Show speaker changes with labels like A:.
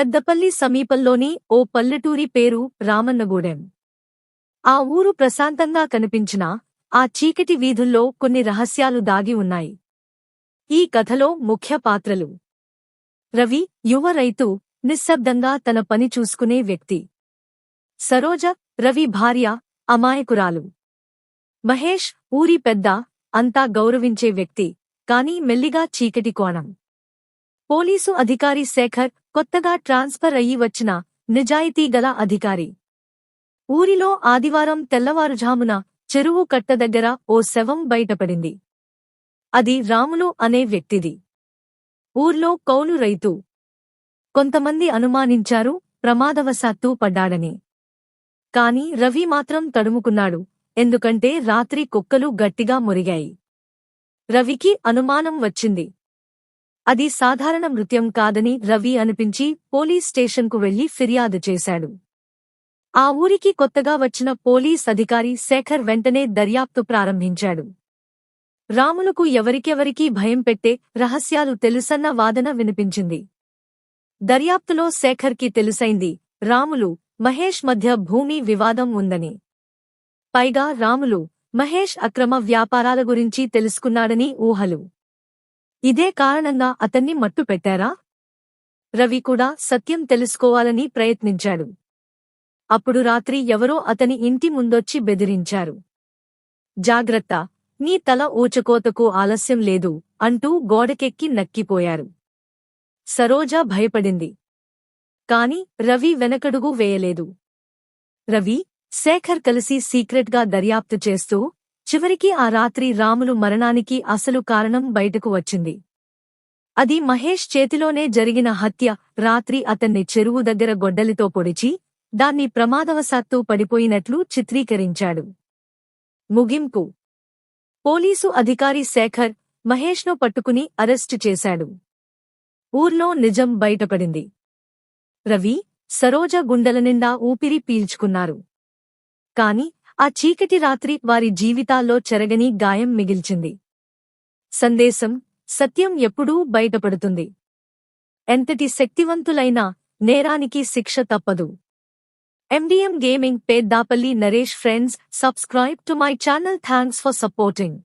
A: పెద్దపల్లి సమీపంలోని ఓ పల్లెటూరి పేరు రామన్నగూడెం. ఆ ఊరు ప్రశాంతంగా కనిపించినా ఆ చీకటి వీధుల్లో కొన్ని రహస్యాలు దాగి ఉన్నాయి. ఈ కథలో ముఖ్య పాత్రలు. రవి యువ రైతు నిశ్శబ్దంగా తన పని చూసుకునే వ్యక్తి. సరోజ రవి భార్య అమాయకురాలు. మహేష్ ఊరి పెద్ద అంతా గౌరవించే వ్యక్తి కాని మెల్లిగా చీకటి కోణం. పోలీసు అధికారి శేఖర్ కొత్తగా ట్రాన్స్ఫర్ అయ్యి వచ్చిన నిజాయితీ గల అధికారి. ఊరిలో ఆదివారం తెల్లవారుజామున చెరువు కట్ట దగ్గర ఓ శవం బయటపడింది. అది రాములు అనే వ్యక్తిది. ఊర్లో కౌలు రైతు. కొంతమంది అనుమానించారు ప్రమాదవశాత్తు పడ్డాడని. కాని రవి మాత్రం తడుముకున్నాడు ఎందుకంటే రాత్రి కుక్కలు గట్టిగా మురిగాయి. రవికి అనుమానం వచ్చింది. అది సాధారణ మృత్యం కాదని రవి అనిపించి పోలీస్ స్టేషన్కు వెళ్ళి ఫిర్యాదు చేశాడు. ఆ ఊరికి కొత్తగా వచ్చిన పోలీస్ అధికారి శేఖర్ వెంటనే దర్యాప్తు ప్రారంభించాడు. రాములకు ఎవరికెవరికీ భయం పెట్టే రహస్యాలు తెలుసన్న వాదన వినిపించింది. దర్యాప్తులో శేఖర్కి తెలుసైంది రాములు మహేష్ మధ్య భూమి వివాదం ఉందని. పైగా రాములు మహేష్ అక్రమ వ్యాపారాల గురించి తెలుసుకున్నాడని ఊహలు. ఇదే కారణంగా అతన్ని మట్టుపెట్టారా రవి కూడా సత్యం తెలుసుకోవాలని ప్రయత్నించాడు. అప్పుడు రాత్రి ఎవరో అతని ఇంటి ముందొచ్చి బెదిరించారు. జాగ్రత్త నీ తల ఊచకోతకు ఆలస్యం లేదు అంటూ గోడకెక్కి నక్కిపోయారు. సరోజ భయపడింది. కాని రవి వెనకడుగు వేయలేదు. రవి శేఖర్ కలిసి సీక్రెట్గా దర్యాప్తు చేస్తూ చివరికి ఆ రాత్రి రాములు మరణానికి అసలు కారణం బయటకు వచ్చింది. అది మహేష్ చేతిలోనే జరిగిన హత్య రాత్రి అతన్ని చెరువు దగ్గర గొడ్డలితో పొడిచి దాన్ని ప్రమాదవశాత్తు పడిపోయినట్లు చిత్రీకరించాడు. ముగింపు. పోలీసు అధికారి శేఖర్ మహేష్ను పట్టుకుని అరెస్టు చేశాడు. ఊర్లో నిజం బయటపడింది. రవి సరోజ గుండెల నిండా ఊపిరి పీల్చుకున్నారు. కాని ఆ చీకటి రాత్రి వారి జీవితాల్లో చెరగని గాయం మిగిల్చింది. సందేశం సత్యం ఎప్పుడూ బయటపడుతుంది. ఎంతటి శక్తివంతులైనా నేరానికి శిక్ష తప్పదు. MDM gaming Peddapalli Naresh friends subscribe to my channel thanks for supporting.